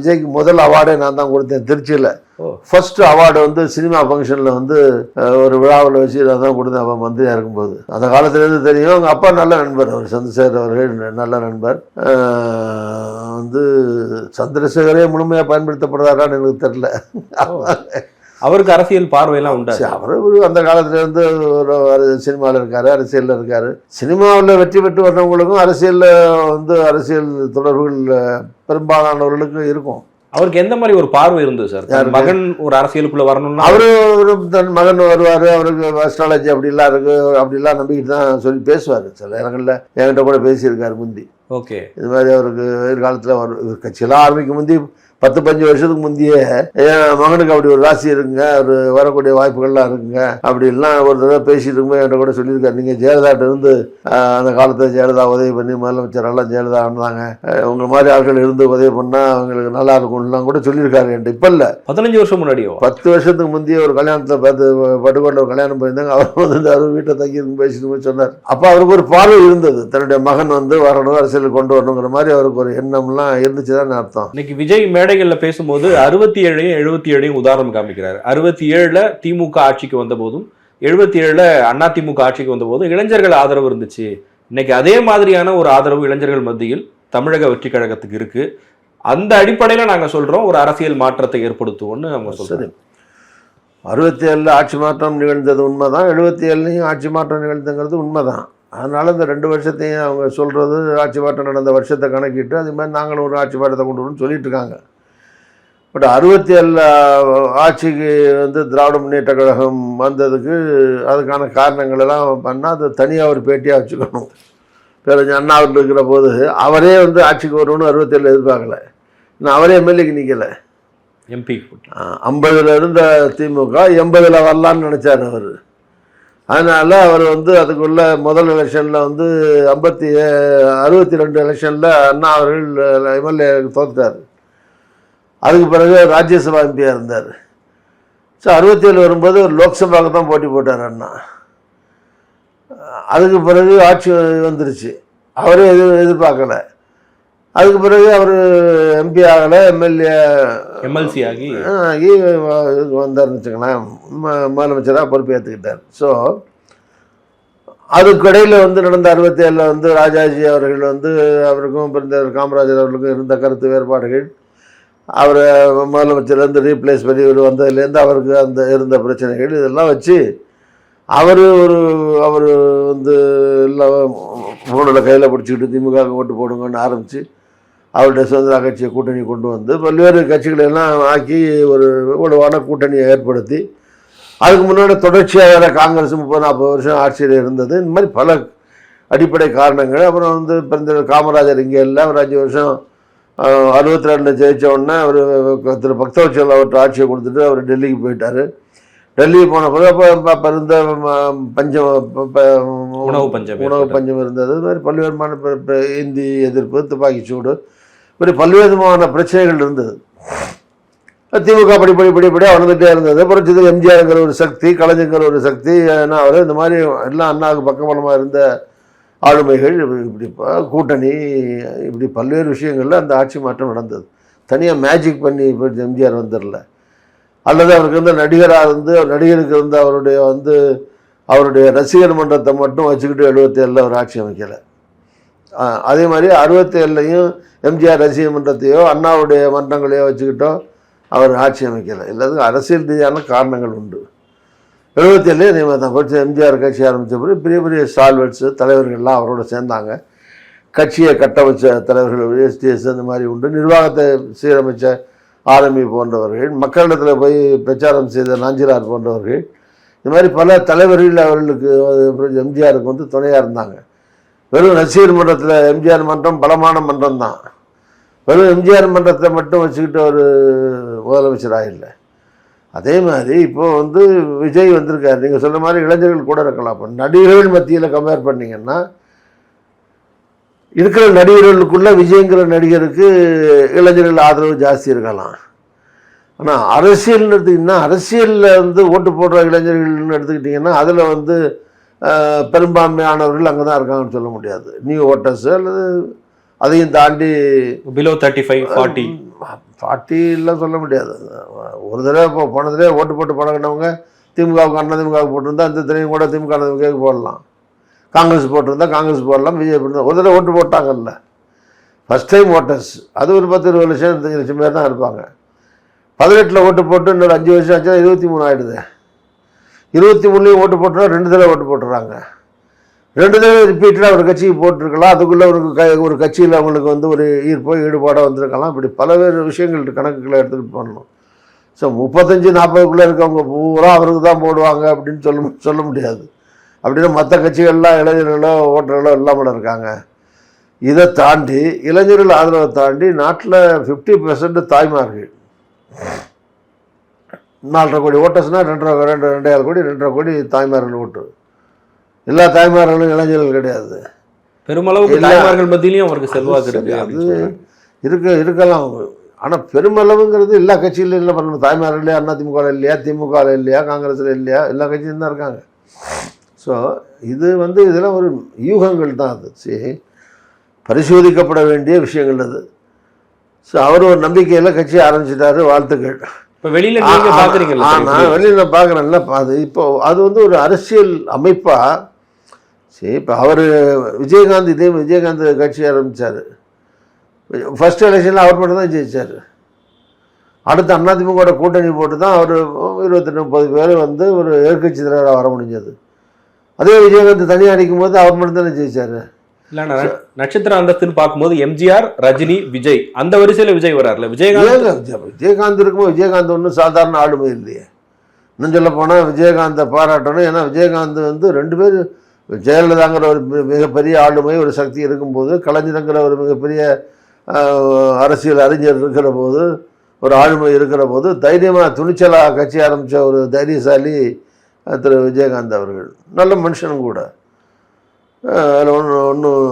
விஜய்க்கு முதல் அவார்டே நான் தான் கொடுத்தேன் திருச்சியில். ஃபர்ஸ்ட் அவார்டு வந்து சினிமா ஃபங்க்ஷனில் வந்து ஒரு விழாவில் வச்சு நான் தான் கொடுத்தேன். அவன் மந்திரியாக இருக்கும்போது. அந்த காலத்துலேருந்து தெரியும். அவங்க அப்பா நல்ல நண்பர். அவர் சந்திரசேகர் அவர்கள் நல்ல நண்பர். வந்து சந்திரசேகரே முழுமையாக பயன்படுத்தப்படுறாரான்னு எனக்கு தெரில அவருக்கு அரசியல் பார்வையெல்லாம் உண்டா? அவரு ஒரு அந்த காலத்துல இருந்து ஒரு சினிமாவில் இருக்காரு அரசியலில் இருக்காரு. சினிமாவில் வெற்றி பெற்று வர்றவங்களுக்கும் அரசியலில் வந்து அரசியல் தொடர்புகள் பெரும்பாலானவர்களுக்கும் இருக்கும். அவருக்கு எந்த மாதிரி ஒரு பார்வை இருந்தது சார்? மகன் ஒரு அரசியலுக்குள்ள வரணும்னா? அவரு ஒரு தன் மகன் வருவார் அவருக்கு அஸ்ட்ராலஜி அப்படிலாம் இருக்கு அப்படிலாம் நம்பிக்கிட்டு தான் சொல்லி பேசுவார். சில இடங்களில் என்கிட்ட கூட பேசியிருக்காரு முந்தி. ஓகே. இது மாதிரி அவருக்கு எதிர்காலத்தில் வரும் கட்சியெல்லாம் ஆரம்பிக்கும் முந்தி பத்து பஞ்சு வருஷத்துக்கு முந்தையே என் மகனுக்கு அப்படி ஒரு ராசி இருக்குங்க ஒரு வரக்கூடிய வாய்ப்புகள்லாம் இருக்குங்க அப்படிலாம் ஒரு தடவை பேசிட்டு இருக்கும்போது என்கிட்ட கூட சொல்லியிருக்காரு. நீங்கள் ஜெயலலிதாட்ட இருந்து அந்த காலத்தில் ஜெயலலிதா உதவி பண்ணி முதலமைச்சர் எல்லாம் ஜெயலலிதா இருந்தாங்க உங்க மாதிரி ஆட்கள் இருந்து உதவி பண்ணால் அவங்களுக்கு நல்லா இருக்கும்லாம் கூட சொல்லியிருக்காரு என்கிட்ட. இப்போ இல்லை. பதினஞ்சு வருஷம் முன்னாடியோ? பத்து வருஷத்துக்கு முந்தைய ஒரு கல்யாணத்தில் பார்த்து பட்டுக்கோட்டில் ஒரு கல்யாணம் போயிருந்தாங்க. அவர் வந்து அவர் வீட்டை தங்கி இருந்து பேசிட்டு போய் சொன்னார். அப்போ அவருக்கு ஒரு பார்வை இருந்தது. தன்னுடைய மகன் வந்து வரணும் அரசியலுக்கு கொண்டு வரணுங்கிற மாதிரி அவருக்கு ஒரு எண்ணம்லாம் இருந்துச்சு தான் அர்த்தம். இன்னைக்கு விஜய் மேடைகளில் பேசும்போது அறுபத்தி ஏழையும் எழுபத்தி ஏழையும் உதாரணம் காமிக்கிறார். அறுபத்தி ஏழில் திமுக ஆட்சிக்கு வந்த போதும் எழுபத்தி ஏழில் அண்ணா திமுக ஆட்சிக்கு வந்த போதும் இளைஞர்கள் ஆதரவு இருந்துச்சு. இன்னைக்கு அதே மாதிரியான ஒரு ஆதரவு இளைஞர்கள் மத்தியில் தமிழக வெற்றி கழகத்துக்கு இருக்கு. அந்த அடிப்படையில் நாங்கள் சொல்கிறோம் ஒரு அரசியல் மாற்றத்தை ஏற்படுத்துவோம்னு அவங்க சொல்கிறது அறுபத்தி ஏழில் ஆட்சி மாற்றம் நிகழ்ந்தது உண்மை தான் எழுபத்தி ஏழுலையும் ஆட்சி மாற்றம் நிகழ்த்துங்கிறது உண்மை தான் அதனால் இந்த ரெண்டு வருஷத்தையும் அவங்க சொல்கிறது ஆட்சி மாற்றம் நடந்த வருஷத்தை கணக்கிட்டு அது மாதிரி நாங்களும் ஒரு ஆட்சி மாற்றத்தை கொண்டு வரணும்னு சொல்லிட்டு இருக்காங்க. பட் அறுபத்தி ஏழில் ஆட்சிக்கு வந்து திராவிட முன்னேற்ற கழகம் வந்ததுக்கு அதுக்கான காரணங்கள் எல்லாம் பண்ணால் அது தனியாக ஒரு பேட்டியாக வச்சுக்கணும். பேரஞ்சு அண்ணா அவர்கள் இருக்கிற போது அவரே வந்து ஆட்சிக்கு வரும்னு அறுபத்தேழில் எதிர்பார்க்கல. நான் அவரே எம்எல்ஏக்கு நிற்கலை எம்பி ஐம்பதுல இருந்த திமுக எண்பதுல வரலான்னு நினைச்சார் அவர். அதனால அவர் வந்து அதுக்குள்ள முதல் எலெக்ஷன்ல வந்து ஐம்பத்தி அறுபத்தி ரெண்டு எலெக்ஷன்ல அண்ணா அவர்கள் எம்எல்ஏ தோத்துட்டார். அதுக்கு பிறகு ராஜ்யசபா எம்பியாக இருந்தார். ஸோ அறுபத்தி ஏழு வரும்போது ஒரு லோக்சபாவுக்கு தான் போட்டி போட்டார் அண்ணா. அதுக்கு பிறகு ஆட்சி வந்துருச்சு. அவரே எது எதிர்பார்க்கல. அதுக்கு பிறகு அவர் எம்பி ஆகலை எம்எல்ஏ எம்எல்சி ஆகி. ஆகி இதுக்கு வந்தார்னு வச்சுங்களேன் ம- முதலமைச்சராக பொறுப்பேற்றுக்கிட்டார் ஸோ அதுக்கு இடையில் வந்து நடந்த அறுபத்தி ஏழில் வந்து ராஜாஜி அவர்கள் வந்து அவருக்கும் பெருந்தர் காமராஜர் அவர்களுக்கும் இருந்த கருத்து வேறுபாடுகள். அவரை முதலமைச்சர்லேருந்து ரீப்ளேஸ் பண்ணி இவர் வந்ததுலேருந்து அவருக்கு அந்த இருந்த பிரச்சனைகள் இதெல்லாம் வச்சு அவர் ஒரு அவர் வந்து எல்லாம் ஃபோனில் கையில் பிடிச்சிக்கிட்டு திமுக ஓட்டு போடுங்கன்னு ஆரம்பித்து அவருடைய சுதந்திர கட்சியை கூட்டணி கொண்டு வந்து பல்வேறு கட்சிகளை எல்லாம் ஆக்கி ஒரு வலுவான கூட்டணியை ஏற்படுத்தி அதுக்கு முன்னாடி தொடர்ச்சியாக வேறு காங்கிரஸ் முப்பது நாற்பது வருஷம் ஆட்சியில் இருந்தது. இந்த மாதிரி பல அடிப்படை காரணங்கள். அப்புறம் வந்து பிறந்த காமராஜர் இங்கே இல்லை. ஒரு அஞ்சு வருஷம் அறுபத்தி ரெண்டில் ஜெயிச்ச உடனே அவர் திரு பக்தவச்சல் அவர்கிட்ட ஆட்சியை கொடுத்துட்டு அவர் டெல்லிக்கு போயிட்டார். டெல்லி போன பிறகு அப்போ இருந்த பஞ்சம் உணவு பஞ்சம் உணவு. பஞ்சம் இருந்தது. இது மாதிரி பல்வேறுமான இந்தி எதிர்ப்பு துப்பாக்கி சூடு இப்படி பல்வேறுமான பிரச்சனைகள் இருந்தது. திமுக படி படி படி படியாக வளர்ந்துட்டே இருந்தது. புரட்சித்தில் எம்ஜிஆருங்கிற ஒரு சக்தி கலைஞங்கிற ஒரு சக்தி ஏன்னா அவர் இந்த மாதிரி எல்லாம் அண்ணாவுக்கு பக்கபலமாக இருந்த ஆளுமைகள் இப்படி கூட்டணி இப்படி பல்வேறு விஷயங்களில் அந்த ஆட்சி மாற்றம் நடந்தது. தனியாக மேஜிக் பண்ணி இப்போ எம்ஜிஆர் வந்துடல அல்லது அவருக்கு வந்து நடிகராக இருந்து அவர் நடிகருக்கு வந்து அவருடைய வந்து அவருடைய ரசிகர் மன்றத்தை மட்டும் வச்சுக்கிட்டு எழுபத்தி ஏழில் அவர் ஆட்சி அமைக்கலை. அதே மாதிரி அறுபத்தி ஏழுலையும் எம்ஜிஆர் ரசிகர் மன்றத்தையோ அண்ணாவுடைய மன்றங்களையோ வச்சுக்கிட்டோ அவர் ஆட்சி அமைக்கலை. எல்லாத்துக்கும் அரசியல் ரீதியான காரணங்கள் உண்டு. எழுபத்தி ஏழுலேயே அதே மாதிரி தான் எம்ஜிஆர் கட்சி ஆரம்பித்த பிறகு பெரிய பெரிய ஸ்டால்வெட்ஸு தலைவர்கள்லாம் அவரோட சேர்ந்தாங்க. கட்சியை கட்டமைச்ச தலைவர்கள் எஸ்டிஎஸ் அந்த மாதிரி உண்டு. நிர்வாகத்தை சீரமைச்ச ஆரம்பி போன்றவர்கள் மக்களிடத்தில் போய் பிரச்சாரம் செய்த நாஞ்சிலார் போன்றவர்கள் இந்த மாதிரி பல தலைவர்கள் அவர்களுக்கு எம்ஜிஆருக்கு வந்து துணையாக இருந்தாங்க. வெறும் நசீர் மன்றத்தில் எம்ஜிஆர் மன்றம் பலமான மன்றம் தான் வெறும் எம்ஜிஆர் மன்றத்தை மட்டும் வச்சுக்கிட்டு ஒரு முதலமைச்சராக இல்லை அதே மாதிரி இப்போ வந்து விஜய் வந்திருக்காரு. நீங்கள் சொன்ன மாதிரி இளைஞர்கள் கூட இருக்கலாம். இப்போ நடிகர்கள் மத்தியில் கம்பேர் பண்ணீங்கன்னா இருக்கிற நடிகர்களுக்குள்ள விஜய்ங்கிற நடிகருக்கு இளைஞர்கள் ஆதரவு ஜாஸ்தி இருக்கலாம். ஆனால் அரசியல்னு எடுத்துக்கிட்டிங்கன்னா அரசியலில் வந்து ஓட்டு போடுற இளைஞர்கள்னு எடுத்துக்கிட்டிங்கன்னா அதில் வந்து பெரும்பான்மையானவர்கள் அங்கே தான் இருக்காங்கன்னு சொல்ல முடியாது. நியூ ஓட்டர்ஸ் அல்லது அதையும் தாண்டி பிலோ தேர்ட்டி ஃபைவ் ஃபார்ட்டி பார்ட்டிலாம் சொல்ல முடியாது. ஒரு தடவை இப்போ போன தடவை ஓட்டு போட்டு பழகினவங்க திமுகவுக்கு அண்ணா திமுகவுக்கு போட்டிருந்தா அந்த திரையும் கூட திமுக அண்ணா திமுகவுக்கு போடலாம். காங்கிரஸ் போட்டிருந்தா காங்கிரஸ் போடலாம் பிஜேபி ஒரு தடவை ஓட்டு போட்டாங்கல்ல. ஃபஸ்ட் டைம் ஓட்டர்ஸ் அது ஒரு பத்து இருபது லட்சம் இருபத்தஞ்சு லட்சம் பேர் தான் இருப்பாங்க. பதினெட்டில் ஓட்டு போட்டு இன்னொரு அஞ்சு வருஷம் ஆச்சுன்னா இருபத்தி மூணு ஆயிடுது. இருபத்தி மூணுலேயும் ஓட்டு போட்டுறா ரெண்டு தடவை ஓட்டு போட்டுறாங்க. ரெண்டு தடவை ரிப்பீட்டடாக ஒரு கட்சிக்கு போட்டிருக்கலாம். அதுக்குள்ளே ஒரு க ஒரு கட்சியில் அவங்களுக்கு வந்து ஒரு ஈர்ப்போ ஈடுபாடாக வந்திருக்கலாம். இப்படி பலவேறு விஷயங்கள் கணக்குகளை எடுத்துகிட்டு பண்ணணும் ஸோ முப்பத்தஞ்சு நாற்பதுக்குள்ளே இருக்கவங்க பூரா அவருக்கு தான் போடுவாங்க அப்படின்னு சொல்ல சொல்ல முடியாது. அப்படின்னா மற்ற கட்சிகள்லாம் இளைஞர்களோ ஓட்டர்களோ இல்லாமல் இருக்காங்க. இதை தாண்டி இளைஞர்கள் ஆதரவை தாண்டி நாட்டில் ஃபிஃப்டி பெர்சன்ட் தாய்மார்கள். நாலரை கோடி ஓட்டர்ஸ்னால் ரெண்டரை ரெண்டு ரெண்டாயிரம் கோடி ரெண்டரை கோடி தாய்மார்கள் ஓட்டு. எல்லா தாய்மார்களும் இளைஞர்கள் கிடையாது. பெருமளவுக்கு இல்ல. தாய்மார்கள் மத்தியிலையும் அவருக்கு செல்வாக்கு இருக்கு அது. இருக்க இருக்கலாம். ஆனால் பெருமளவுங்கிறது எல்லா கட்சியிலும் இல்லை. பண்ணணும் தாய்மார்களே அண்ணா திமுக இல்லையா திமுக இல்லையா காங்கிரஸில் இல்லையா எல்லா கட்சியும் தான் இருக்காங்க. ஸோ இது வந்து இதெல்லாம் ஒரு யூகங்கள் தான் அது. சரி பரிசோதிக்கப்பட வேண்டிய விஷயங்கள் அது. ஸோ அவர் ஒரு நம்பிக்கையில் கட்சி ஆரம்பிச்சிட்டாரு வாழ்த்துக்கள். இப்ப வெளியில நீங்க பாக்குறீங்கல்ல ஆனா சரி, வெளியில பார்க்குறேன்ல அது இப்போ அது வந்து ஒரு அரசியல் அமைப்பா சரி இப்போ அவர் விஜயகாந்த் இதே விஜயகாந்த் கட்சி ஆரம்பிச்சார். ஃபர்ஸ்ட் எலெக்ஷனில் அவர் மட்டும் தான் ஜெயிச்சார். அடுத்து அதிமுக கூட்டணி போட்டு தான் அவர் இருபத்தெட்டு முப்பது பேர் வந்து ஒரு எதிர்க்கட்சி தலைவராக வர முடிஞ்சது. அதே விஜயகாந்த் தனியாக அடிக்கும் போது அவர் மட்டும் தானே ஜெயிச்சார் நட்சத்திர அந்தஸ்துன்னு பார்க்கும்போது எம்ஜிஆர் ரஜினி விஜய். அந்த வரிசையில விஜய் வராருல விஜயகாந்த் விஜயகாந்த் இருக்கும்போது விஜயகாந்த் ஒன்றும் சாதாரண ஆளுமை இல்லையே. இன்னும் சொல்ல போனால் விஜயகாந்தை பாராட்டணும். ஏன்னா விஜயகாந்த் வந்து ரெண்டு பேர் ஜெயலலிதாங்கிற ஒரு மிகப்பெரிய ஆளுமை ஒரு சக்தி இருக்கும்போது கலைஞருங்கிற ஒரு மிகப்பெரிய அரசியல் அறிஞர் இருக்கிற போது ஒரு ஆளுமை இருக்கிற போது தைரியமாக துணிச்சலாக கட்சி ஆரம்பித்த ஒரு தைரியசாலி திரு. விஜயகாந்த் அவர்கள். நல்ல மனுஷனும் கூட. அதில் ஒன்றும் ஒன்றும்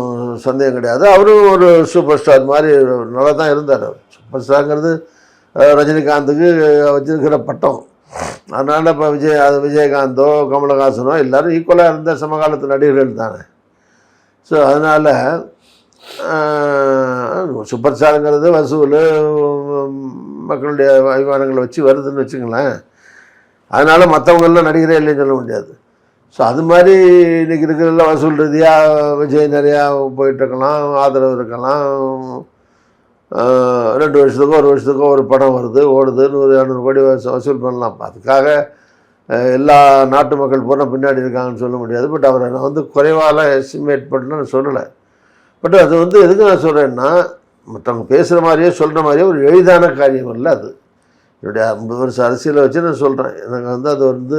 சந்தேகம் கிடையாது. அவரும் ஒரு சூப்பர் ஸ்டார் மாதிரி நல்லா தான் இருந்தார் சூப்பர் ஸ்டாருங்கிறது ரஜினிகாந்துக்கு வச்சிருக்கிற பட்டம். அதனால் இப்போ விஜய் அது விஜயகாந்தோ கமலஹாசனோ எல்லோரும் ஈக்குவலாக இருந்த சமகாலத்து நடிகர்கள் தானே. ஸோ அதனால் சூப்பர் ஸ்டாருங்கிறது வசூல் மக்களுடைய அபிமானங்களை வச்சு வருதுன்னு வச்சுங்களேன் அதனால் மற்றவங்கெல்லாம் நடிகரே இல்லைன்னு சொல்ல முடியாது. ஸோ அது மாதிரி இன்றைக்கி இருக்கிறதுல வசூல் ரீதியாக விஜய் நிறையா போயிட்டு இருக்கலாம் ஆதரவு இருக்கலாம். ரெண்டு வருஷத்துக்கோ ஒரு வருஷத்துக்கோ ஒரு படம் வருது ஓடுது நூறு இரநூறு கோடி வசூல் பண்ணலாம். அதுக்காக எல்லா நாட்டு மக்கள் பூரா பின்னாடி இருக்காங்கன்னு சொல்ல முடியாது. பட் அவரை நான் வந்து குறைவாலாம் எஸ்டிமேட் பண்ண நான் சொல்லலை. பட் அது வந்து எதுக்கு நான் சொல்கிறேன்னா மற்றவங்க பேசுகிற மாதிரியே சொல்கிற மாதிரியே ஒரு எளிதான காரியம் இல்லை அது. என்னுடைய ஐம்பது வருஷம் அரசியலை வச்சு நான் சொல்கிறேன் எனக்கு வந்து அது வந்து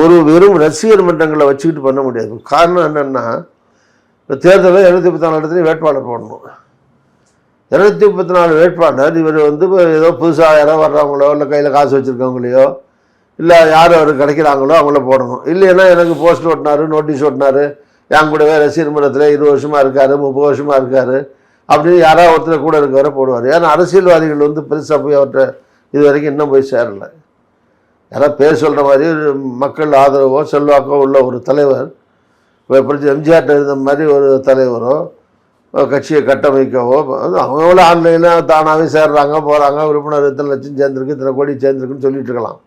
ஒரு வெறும் ரசிகர் மன்றங்களை வச்சுக்கிட்டு பண்ண முடியாது. காரணம் என்னென்னா இப்போ தேர்தலில் இரநூத்தி முப்பத்தி இடத்துலையும் வேட்பாளர் போடணும். இரநூத்தி முப்பத்தி நாலு வேட்பாளர். இவர் வந்து இப்போ ஏதோ புதுசாக யாரோ வர்றவங்களோ இல்லை கையில் காசு வச்சுருக்கவங்களையோ இல்லை யார் அவர் கிடைக்கிறாங்களோ அவங்கள போடணும். இல்லைன்னா எனக்கு போஸ்ட் ஓட்டினார் நோட்டீஸ் ஓட்டினார் என் கூடவே ரசிகர் மன்றத்தில் இருபது வருஷமாக இருக்கார் முப்பது வருஷமாக இருக்கார் அப்படின்னு யாராவது ஒருத்தர் கூட இருக்கவரை போடுவார். ஏன்னா அரசியல்வாதிகள் வந்து பெருசாக போய் அவர்கிட்ட இது வரைக்கும் இன்னும் போய் சேரலை. யாராவது பேர் சொல்கிற மாதிரி மக்கள் ஆதரவோ செல்வாக்கோ உள்ள ஒரு தலைவர் இப்போ பிரச்சனை எம்ஜிஆர்ட்ட இருந்த மாதிரி ஒரு தலைவரோ கட்சியை கட்டமைக்கவோ அது அவங்களும் ஆன்லைனில் தானாகவே சேர்றாங்க போகிறாங்க உறுப்பினர் இத்தனை லட்சம் சேர்ந்துருக்கு இத்தனை கோடி சேர்ந்துருக்குன்னு சொல்லிட்டு இருக்கலாம்.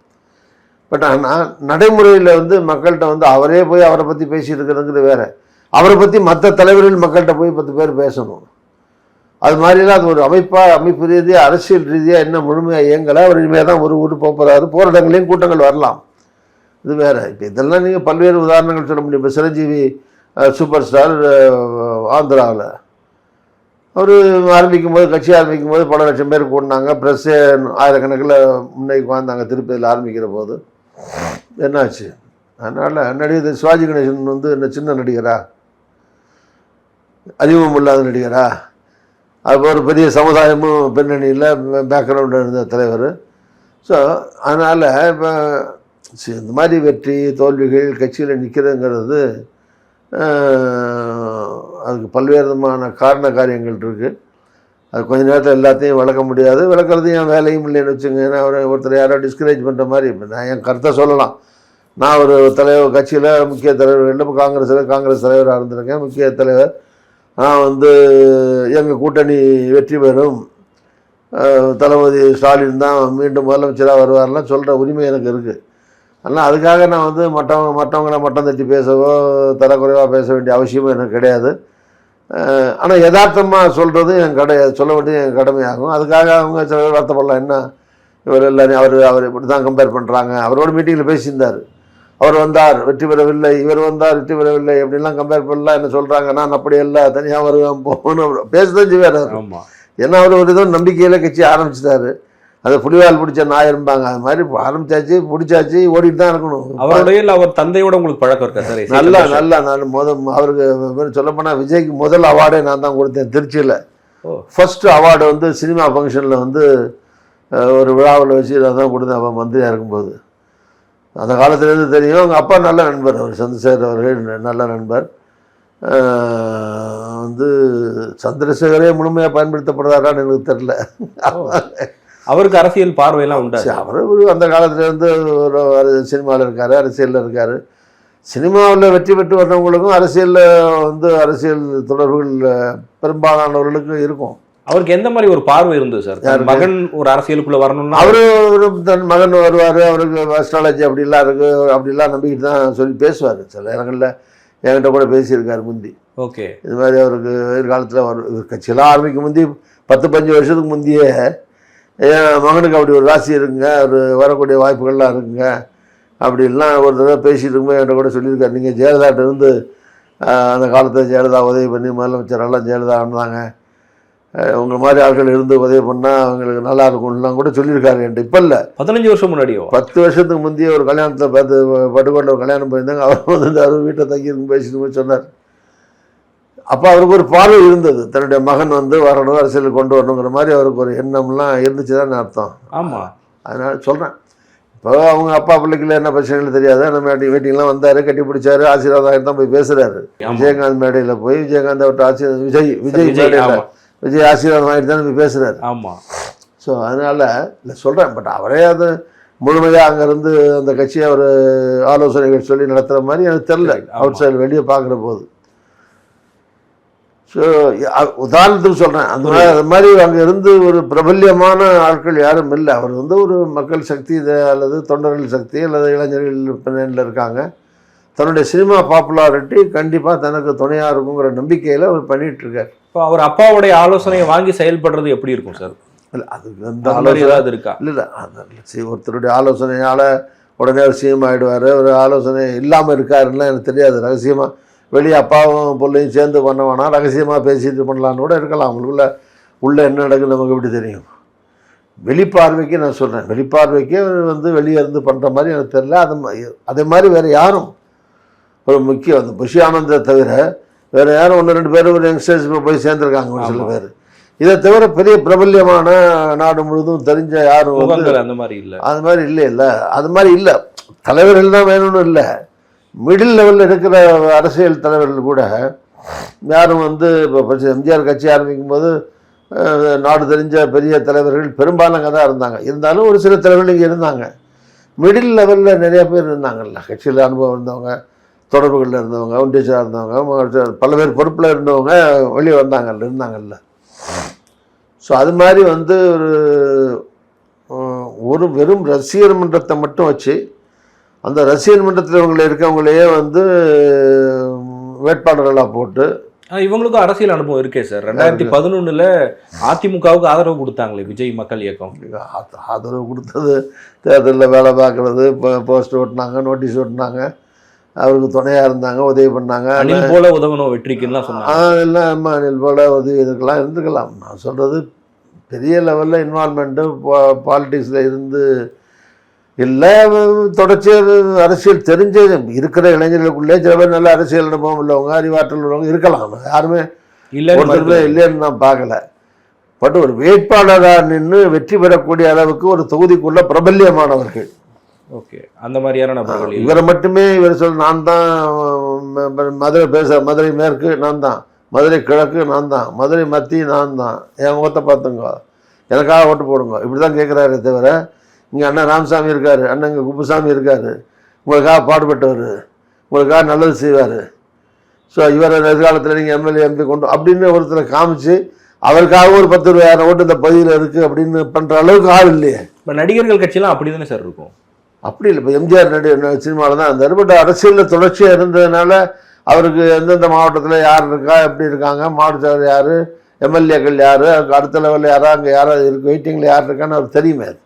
பட் ஆனால் நடைமுறையில் வந்து மக்கள்கிட்ட வந்து அவரே போய் அவரை பற்றி பேசிட்டு இருக்கிறதுங்கிறது வேறு. அவரை பற்றி மற்ற தலைவர்கள் மக்கள்கிட்ட போய் பத்து பேர் பேசணும். அது மாதிரிலாம் அது ஒரு அமைப்பாக அமைப்பு ரீதியாக அரசியல் ரீதியாக என்ன முழுமையாக இயங்கலை அவர் இனிமேல் தான் ஒரு ஊர் போகிறாரு போகிற இடங்களையும் கூட்டங்கள் வரலாம். இது வேறு. இப்போ இதெல்லாம் நீங்கள் பல்வேறு உதாரணங்கள் சொல்ல முடியும். இப்போ சிரஞ்சீவி சூப்பர் ஸ்டார் ஆந்திராவில் அவர் ஆரம்பிக்கும் போது கட்சி ஆரம்பிக்கும் போது பல லட்சம் பேர் கூடினாங்க. ப்ரெஸ்ஸே ஆயிரக்கணக்கில் முன்னைக்கு வாழ்ந்தாங்க திருப்பதியில் ஆரம்பிக்கிற போது. என்னாச்சு? அதனால் நடிகர் சிவாஜி கணேசன் வந்து என்ன சின்ன நடிகரா? அறிமுகம் இல்லாத நடிகரா? அப்போ ஒரு பெரிய சமுதாயமும் பின்னணியில் பேக்ரவுண்டில் இருந்த தலைவர். ஸோ அதனால் இப்போ இந்த மாதிரி வெற்றி தோல்விகள் கட்சியில் நிற்கிறதுங்கிறது அதுக்கு பல்வேறு விதமான காரண காரியங்கள் இருக்குது அது கொஞ்ச நேரத்தில் எல்லாத்தையும் விளக்க முடியாது. விளக்குறது என் வேலையும் இல்லைன்னு வச்சுங்க ஏன்னா அவர் ஒருத்தர் யாரோ டிஸ்கரேஜ் பண்ணுற மாதிரி. இப்போ நான் என் கருத்தை சொல்லலாம். நான் ஒரு தலைவர் கட்சியில் முக்கிய தலைவர் ரெண்டும் காங்கிரஸில் காங்கிரஸ் தலைவராக இருந்திருக்கேன். முக்கிய தலைவர். நான் வந்து எங்கள் கூட்டணி வெற்றி பெறும். தளபதி ஸ்டாலின் தான் மீண்டும் முதலமைச்சராக வருவார்லாம் சொல்கிற உரிமை எனக்கு இருக்குது ஆனால் அதுக்காக நான் வந்து மற்றவங்க மற்றவங்கள மட்டம் தட்டி பேசவோ தரக்குறைவாக பேச வேண்டிய அவசியமும் எனக்கு கிடையாது. ஆனால் யதார்த்தமாக சொல்கிறது என் கடை சொல்ல வேண்டியது என் கடமையாகும். அதுக்காக அவங்க சில பேர் வருத்தப்படலாம். என்ன? இவர் எல்லாரையும் அவர் அவர் இப்படி தான் கம்பேர் பண்ணுறாங்க அவரோட மீட்டிங்கில் பேசியிருந்தார். அவர் வந்தார் வெற்றி பெறவில்லை. இவர் வந்தார் வெற்றி பெறவில்லை. அப்படிலாம் கம்பேர் பண்ணலாம் என்ன சொல்கிறாங்க நான் அப்படி இல்லை தனியாக வருவேன் போகணும். பேசதான் செய்வார் ஏன்னா அவர் ஒரு ஏதோ நம்பிக்கையில் கட்சி ஆரம்பிச்சிட்டாரு. அதை புலிவால் பிடிச்ச நாயிரும்பாங்க. அது மாதிரி ஆரம்பிச்சாச்சு பிடிச்சாச்சு ஓடிட்டு தான் இருக்கணும். அவருடைய இல்ல அவர் தந்தையோட உங்களுக்கு பழக்கம் இருக்கா சார்? நல்லா. நல்லா நான் முத அவருக்கு சொல்லப்போனால் விஜய்க்கு முதல் அவார்டே நான் தான் கொடுத்தேன் திருச்சியில். ஃபர்ஸ்ட் அவார்டு வந்து சினிமா ஃபங்க்ஷனில் வந்து ஒரு விழாவில் வச்சு நான் தான் கொடுத்தேன். அவன் மந்திரியாக இருக்கும்போது. அந்த காலத்துலேருந்து தெரியும். அவங்க அப்பா நல்ல நண்பர். அவர் சந்திரசேகர் அவர்கள் நல்ல நண்பர். வந்து சந்திரசேகரே முழுமையாக பயன்படுத்தப்படுறாரான்னு எனக்கு தெரில அவருக்கு அரசியல் பார்வையெல்லாம் உண்டா? அவர் அந்த காலத்துல இருந்து ஒரு சினிமாவில் இருக்காரு அரசியலில் இருக்காரு. சினிமாவில் வெற்றி பெற்று வர்றவங்களுக்கும் அரசியலில் வந்து அரசியல் தொடர்புகள் பெரும்பாலானவர்களுக்கும் இருக்கும். அவருக்கு எந்த மாதிரி ஒரு பார்வை இருந்தது சார்? மகன் ஒரு அரசியலுக்குள்ள வரணும்னா? அவரு தன் மகன் வருவார் அவருக்கு அஸ்ட்ராலஜி அப்படிலாம் இருக்கு அப்படிலாம் நம்பிக்கிட்டு தான் சொல்லி பேசுவார். சில நேரங்களில் என்கிட்ட கூட பேசியிருக்காரு முந்தி. ஓகே. இது மாதிரி அவருக்கு எதிர்காலத்தில் வரும் கட்சியெல்லாம் ஆரம்பிக்கும் முந்தி பத்து பஞ்சு வருஷத்துக்கு முந்தையே என் மகனுக்கு அப்படி ஒரு ராசி இருக்குங்க ஒரு வரக்கூடிய வாய்ப்புகள்லாம் இருக்குங்க. அப்படிலாம் ஒரு தடவை பேசிட்டு இருக்கும்போது என்கிட்ட கூட சொல்லியிருக்காரு. நீங்கள் ஜெயலலிதாட்ட இருந்து அந்த காலத்தில் ஜெயலலிதா உதவி பண்ணி முதலமைச்சர் எல்லாம் ஜெயலலிதா இருந்தாங்க உங்கள் மாதிரி ஆட்கள் இருந்து உதவி பண்ணால் அவங்களுக்கு நல்லா இருக்கும்லாம் கூட சொல்லியிருக்காரு என்கிட்ட. இப்போ இல்லை. பதினஞ்சு வருஷம் முன்னாடியோ? பத்து வருஷத்துக்கு முந்தைய ஒரு கல்யாணத்தில் பார்த்து பட்டுக்கோட்டில் ஒரு கல்யாணம் போயிருந்தாங்க. அவர் வந்து அவர் வீட்டை தங்கி பேசிட்டு போய் சொன்னார். அப்போ அவருக்கு ஒரு பார்வை இருந்தது. தன்னுடைய மகன் வந்து வரணும் அரசியலுக்கு கொண்டு வரணுங்கிற மாதிரி அவருக்கு ஒரு எண்ணம்லாம் இருந்துச்சு தான் அர்த்தம். ஆமா. அதனால சொல்கிறேன் இப்போ அவங்க அப்பா பிள்ளைக்குள்ள என்ன பிரச்சனைகள் தெரியாது? மேட்டி மீட்டிங்லாம் வந்தார் கட்டி பிடிச்சாரு ஆசீர்வாதம் தான் போய் பேசுகிறாரு. விஜயகாந்த் மேடையில் போய் விஜயகாந்த் அவர்கிட்ட ஆசீர்வாதம் விஜய் விஜய் விஜய், மேடையில். விஜய் ஆசீர்வாதம் வாங்கிட்டு தான் போய் பேசுகிறாரு ஆமா. ஸோ அதனால் இல்லை சொல்கிறேன் பட் அவரே அது முழுமையாக அங்கேருந்து அந்த கட்சியை அவர் ஆலோசனைகள் சொல்லி நடத்துகிற மாதிரி எனக்கு தெரில. அவுட் சைடு வெளியே பார்க்குற போது. ஸோ உதாரணத்துக்கு சொல்கிறேன் அந்த மாதிரி அது மாதிரி அங்கே இருந்து ஒரு பிரபல்யமான ஆட்கள் யாரும் இல்லை. அவர் வந்து ஒரு மக்கள் சக்தி அல்லது தொண்டர்கள் சக்தி அல்லது இளைஞர்கள் பின்னணியில் இருக்காங்க. தன்னுடைய சினிமா பாப்புலாரிட்டி கண்டிப்பாக தனக்கு துணையாக இருக்குங்கிற நம்பிக்கையில் அவர் பண்ணிட்டு இருக்கார் இப்போ அவர் அப்பாவுடைய ஆலோசனையை வாங்கி செயல்படுறது எப்படி இருக்கும் சார்? இல்லை அதுக்கு அந்த ஆலோசனை ஏதாவது இருக்கா? இல்லை இல்லை சரி, ஒருத்தருடைய ஆலோசனையால் உடனே அவர் சிஎம் ஆகிடுவார் ஒரு ஆலோசனை இல்லாமல் இருக்காருன்னா எனக்கு தெரியாது. ரகசியமாக வெளியே அப்பாவும் பிள்ளையும் சேர்ந்து பண்ண வேணாம் ரகசியமாக பேசிட்டு பண்ணலான்னு கூட இருக்கலாம். அவங்களுக்குள்ள உள்ளே என்ன நடக்குது நமக்கு எப்படி தெரியும்? வெளிப்பார்வைக்கு நான் சொல்கிறேன் வெளிப்பார்வைக்கு வந்து வெளியே இருந்து பண்ணுற மாதிரி எனக்கு தெரியல. அது அதே மாதிரி வேறு யாரும். ஒரு முக்கியம் அந்த புஷி ஆனந்தை தவிர வேறு யாரும் ஒன்று ரெண்டு பேர் ஒரு யங்ஸ்டர்ஸ் இப்போ போய் சேர்ந்துருக்காங்க ஒரு சில. பேர். இதை தவிர பெரிய பிரபல்யமான நாடு முழுதும் தெரிஞ்ச யாரும் அந்த மாதிரி இல்ல. அது மாதிரி இல்லை இல்லை அது மாதிரி இல்லை. தலைவர்கள் தான் வேணும்னு இல்லை. மிடில் லெவலில் இருக்கிற அரசியல் தலைவர்கள் கூட யாரும் வந்து இப்போ எம்ஜிஆர் கட்சி ஆரம்பிக்கும் போது நாடு தெரிஞ்ச பெரிய தலைவர்கள் பெரும்பாலும் அங்கே தான் இருந்தாங்க. இருந்தாலும் ஒரு சில தலைவர்கள் இங்கே இருந்தாங்க. மிடில் லெவலில் நிறைய பேர் இருந்தாங்கல்ல. கட்சியில் அனுபவம் இருந்தவங்க தொடர்புகளில் இருந்தவங்க ஒன்றியச்சாக இருந்தவங்க பல பேர் பொறுப்பில் இருந்தவங்க வெளியே வந்தாங்கல்ல இருந்தாங்கல்ல. ஸோ அது மாதிரி வந்து ஒரு ஒரு வெறும் ரசிகர் மன்றத்தை மட்டும் வச்சு அந்த ரசிகர் மன்றத்தில் இவங்களை இருக்கவங்களையே வந்து வேட்பாளர்களாக போட்டு. இவங்களுக்கும் அரசியல் அனுபவம் இருக்கே சார். ரெண்டாயிரத்தி பதினொன்னுல அதிமுகவுக்கு ஆதரவு கொடுத்தாங்களே விஜய் மக்கள் இயக்கம். ஆத- ஆதரவு கொடுத்தது தேர்தலில் வேலை பார்க்குறது போஸ்ட் ஓட்டினாங்க நோட்டீஸ் ஓட்டினாங்க அவருக்கு துணையாக இருந்தாங்க உதவி பண்ணாங்க. அணில் போல உதவணும் வெற்றிக்குன்னு சொன்னாங்க. எல்லாம் அம்மானில் போல உதவி இதுக்கெல்லாம் இருந்துக்கலாம். நான் சொல்கிறது பெரிய லெவலில் இன்வால்மெண்ட்டு பாலிட்டிக்ஸில் இருந்து இல்லை தொடர்ச்சியாக அரசியல் தெரிஞ்ச இருக்கிற இளைஞர்களுக்குள்ளே சில பேர் நல்ல அரசியல் அனுபவம் உள்ளவங்க அறிவாற்றல் உள்ளவங்க இருக்கலாம். யாருமே மறுக்கல. இல்லைன்னு நான் பார்க்கல. பட் ஒரு வேட்பாளராக நின்று வெற்றி பெறக்கூடிய அளவுக்கு ஒரு தொகுதிக்குள்ள பிரபல்யமானவர்கள். ஓகே. அந்த மாதிரியான நபர்கள் இல்ல. இவரை மட்டுமே இவர் சொல் நான் தான் மதுரை பேச மதுரை மேற்கு நான் தான் மதுரை கிழக்கு நான் தான் மதுரை மத்திய நான் தான். என் முகத்தை பார்த்துங்க. எனக்காக ஓட்டு போடுங்க. இப்படி தான் கேட்குறாரு தவிர இங்கே அண்ணன் ராமசாமி இருக்கார் அண்ணன் இங்கே குப்புசாமி இருக்கார். உங்களுக்காக பாடுபட்டவர். உங்களுக்காக நல்லது செய்வார். ஸோ இவரை எதிர்காலத்தில் நீங்கள் எம்எல்ஏ எம்பி கொண்டு அப்படின்னு ஒருத்தரை காமிச்சு அவருக்காக ஒரு பத்து ரூபாயிரம் ஓட்டு இந்த பகுதியில் இருக்கு அப்படின்னு பண்ற அளவுக்கு ஆள் இல்லையே. இப்ப நடிகர்கள் கட்சியெல்லாம் அப்படிதானே சார் இருக்கும்? அப்படி இல்லை. இப்போ எம்ஜிஆர் நடி சினிமாவில் தான் இருந்தார். பட் அரசியலில் தொடர்ச்சியாக இருந்ததுனால அவருக்கு எந்தெந்த மாவட்டத்தில் யார் இருக்கா எப்படி இருக்காங்க மாவட்ட செயலர் யார் எம்எல்ஏக்கள் யார் அடுத்த லெவலில் யாரா அங்கே யாரா இருக்கு வெயிட்டிங்கில் யார் இருக்கான்னு அவருக்கு தெரியுமே அது.